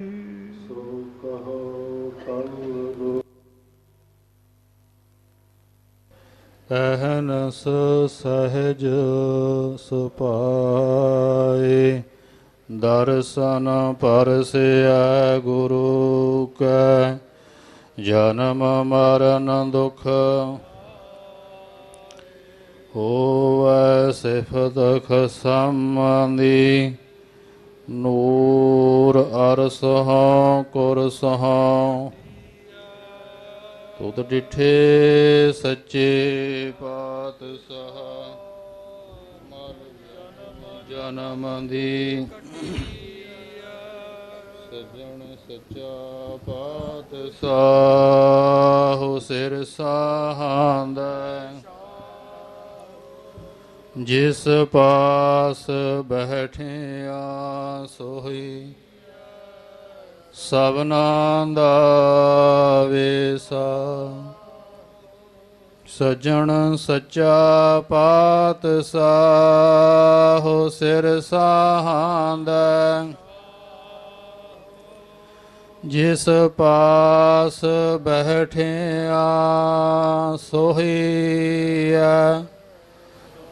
ਸੋ ਕਹੋ ਕਲ ਅਹਨਸ ਸਹਜ ਸੁਪਾਏ। ਦਰਸ਼ਨ ਪਰਸਿਆ ਗੁਰੂ ਕੈ। ਜਨਮ ਮਰਨ ਦੁਖ ਹੋਵੈ ਸਿਫਤ ਖਸਮੰਦੀ ਨੂਰ ਅਰਸ ਹਾਂ, ਕੁਰਸ ਤੁਧ ਡਿਠੇ ਸੱਚੇ ਪਾਤਸ਼ਾਹ, ਮਰ ਜਨਮ ਜਨਮ ਦੀ। ਸਜਣ ਸੱਚਾ ਪਾਤਸ਼ਾਹ। ਜਿਸ ਪਾਸ ਬੈਠਿਆ ਸੋਈ ਸਭਨਾ ਦਾ ਵੇਸਾ। ਸਜਣ ਸੱਚਾ ਪਾਤ ਸਾਹੋ ਸਿਰ ਸਾਹਾਂਦਾ। ਜਿਸ ਪਾਸ ਬੈਠਿਆ ਸੋਹੀਆ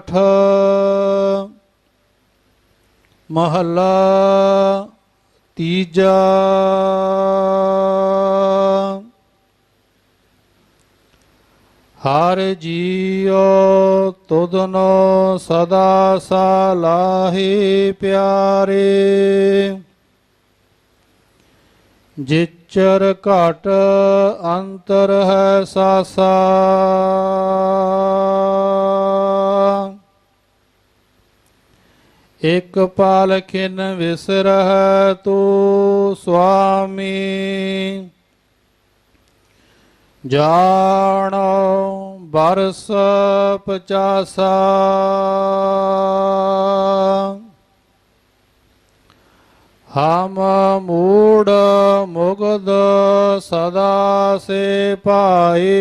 ਸੋਰਠ ਮਹੱਲਾ ਤੀਜਾ ਹਰ ਜੀਉ ਤੁਧਨੋ ਸਦਾ ਸਲਾਹੀ ਪਿਆਰੇ ਜਿਚਰ ਘਟ ਅੰਤਰ ਹੈ ਸਾਸਾ ਇਕ ਪਾਲਖਿਨ ਵਿਸਰਹ ਤੂ ਸੁਆਮੀ। ਜਾਣੋ ਬਰਸ ਪਚਾਸਾ। ਹਮ ਮੂੜ ਮੁਗਦ ਸਦਾ ਸੇ ਪਾਏ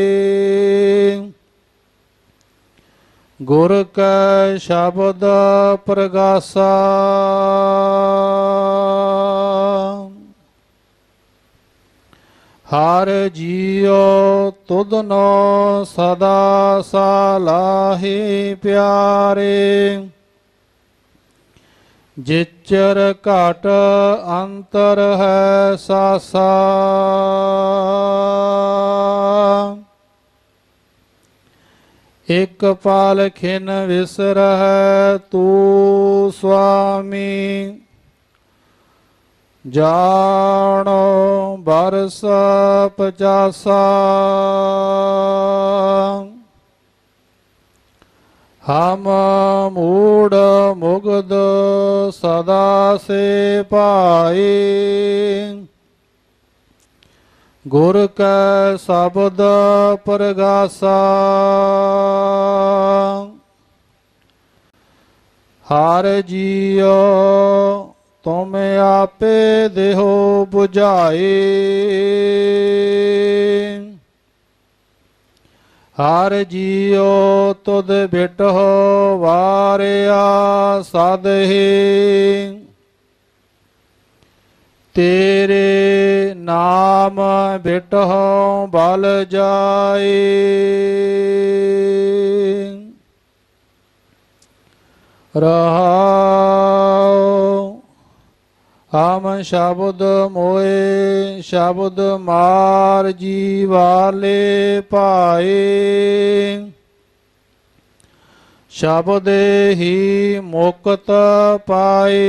ਗੁਰ ਕੈ ਸ਼ਬਦ ਪ੍ਰਗਾਸਾ। ਹਰ ਜੀਉ ਤੁਧਨੋ ਸਦਾ ਸਾਲਾਹੀ ਪਿਆਰੇ। ਜਿਚਰ ਘਟ ਅੰਤਰ ਹੈ ਸਾਸਾ। ਇਕ ਪਾਲਖਿਨ ਵਿਸਰਹ ਤੂ ਸੁਆਮੀ। ਜਾਣੋ ਬਰਸ ਪਚਾਸਾ ਹਮ ਮੂੜ ਮੁਗਦ ਸਦਾ ਸੇ ਪਾਏ ਗੁਰ ਕੈ ਸ਼ਬਦ ਪ੍ਰਗਾਸਾ। ਹਰ ਜੀਉ ਤੁਮ ਆਪੇ ਦੇਹੋ 부ਝਾਏ ਹਰ ਜੀਉ ਤੁਧ ਬਿਟਹੁ ਵਾਰਿਆ ਸਦਹੀ ਤੇਰੇ ਨਾਮ ਬਿਟਹੁ ਬਲ ਜਾਏ। ਰਹਾਉ, ਹਮ ਸ਼ਬਦ ਮੋਏ, ਸ਼ਬਦ ਮਾਰ ਜੀ ਵਾਲੇ ਪਾਏ ਸ਼ਬਦ ਹੀ ਮੁਕਤ ਪਾਏ।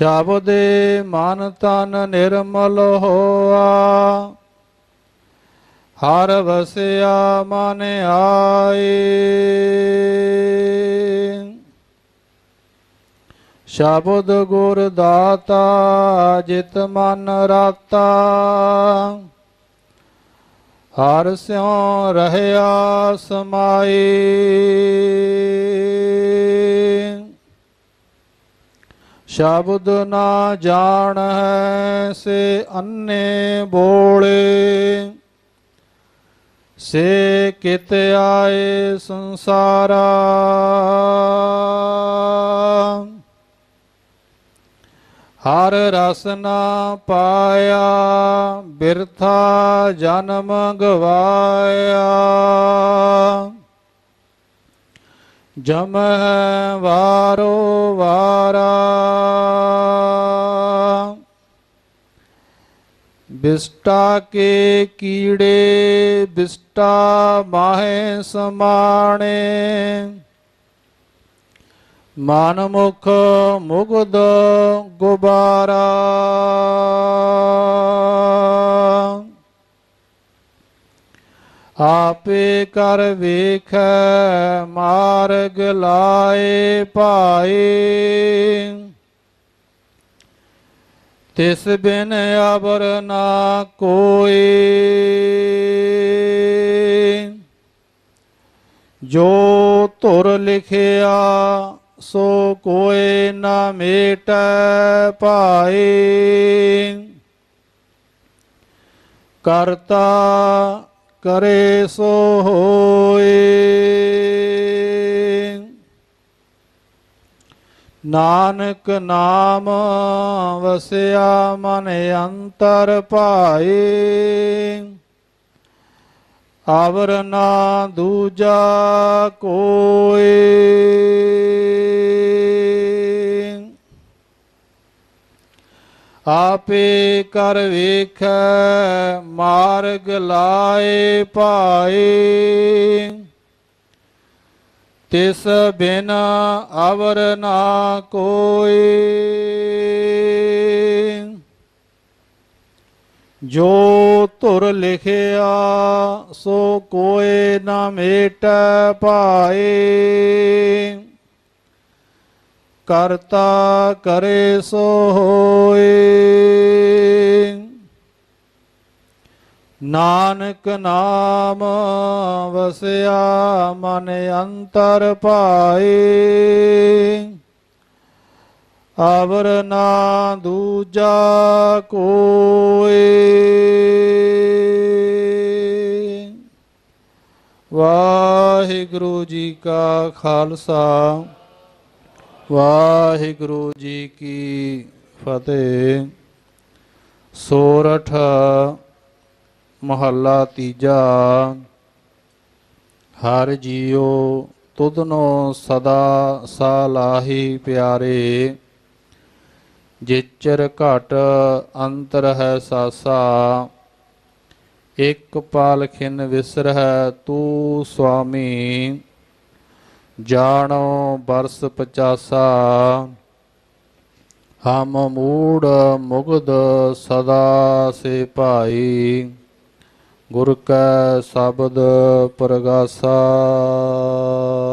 ਸ਼ਬਦ ਮਨ ਤਨ ਨਿਰਮਲ ਹੋਆ। ਹਰ ਵਸਿਆ ਮਨ ਆਏ। ਸ਼ਬਦ ਗੁਰ ਦਾਤਾ ਜਿਤ ਮਨ ਰਾਤਾ। ਹਰ ਸਿਉ ਰਹਿਆ ਸਮਾਈ ਸ਼ਬਦ ਨਾ ਜਾਣ ਹੈ ਸੇ ਅੰਨੇ ਬੋਲੇ। ਸੇ ਕਿਤ ਆਏ ਸੰਸਾਰਾ। ਹਰ ਰਸ ਨਾ ਪਾਇਆ, ਬਿਰਥਾ ਜਨਮ ਗਵਾਇਆ। ਜਮ ਹੈ ਵਾਰੋ ਵਾਰਾ। ਬਿਸਟਾ ਕੇ ਕੀੜੇ ਬਿਸਟਾ ਮਾਹੇ ਸਮਾਣੇ ਮਨ ਮੁਖ ਮੁਗਦ ਗੁਬਾਰਾ ਆਪੇ ਕਰ ਵੇਖੈ ਮਾਰਗ ਲਾਏ ਇਸ ਤਿਸ ਬਿਨ ਅਬਰ ਨਾ ਕੋਈ। ਜੋ ਤੁਰ ਲਿਖਿਆ, ਸੋ ਕੋਏ ਨਾ ਮੇਟੈ ਭਾਏ। ਕਰਤਾ ਕਰੇ ਸੋ ਹੋਏ। ਨਾਨਕ ਨਾਮ ਵਸਿਆ ਮਨ ਅੰਤਰ ਭਾਏ ਆਵਰ ਨਾ ਦੂਜਾ ਕੋਏ ਆਪੇ ਕਰ ਵੇਖੈ, ਮਾਰਗ ਲਾਏ ਪਾਏ ਤਿਸ ਬਿਨ ਅਵਰ ਨਾ ਕੋਈ। ਜੋ ਧੁਰ ਲਿਖਿਆ, ਸੋ ਕੋਏ ਨਾ ਮੇਟ ਪਾਏ ਕਰਤਾ ਕਰੇ ਸੋ ਹੋਏ। ਨਾਨਕ ਨਾਮ ਵਸਿਆ ਮਨ ਅੰਤਰ ਪਾਏ ਅਵਰ ਨਾ ਦੂਜਾ ਕੋਏ ਵਾਹਿਗੁਰੂ ਜੀ ਕਾ ਖਾਲਸਾ, ਵਾਹਿਗੁਰੂ ਜੀ ਕੀ ਫਤਿਹ। ਸੋਰਠ ਮਹੱਲਾ ਤੀਜਾ। ਹਰ ਜੀਉ ਤੁਧਨੋ ਸਦਾ ਸਾਲਾਹੀ ਪਿਆਰੇ। ਜਿਚਰ ਘਟ ਅੰਤਰ ਹੈ ਸਾਸਾ। ਇਕ ਪਾਲ ਖਿਨ ਵਿਸਰਹਿ ਤੂੰ ਸੁਆਮੀ। ਜਾਣੋ ਬਰਸ ਪਚਾਸਾ। ਹਮ ਮੂੜ ਮੁਗਦ ਸਦਾ ਸੇ ਭਾਈ। ਗੁਰ ਕੈ ਸ਼ਬਦ ਪ੍ਰਗਾਸਾ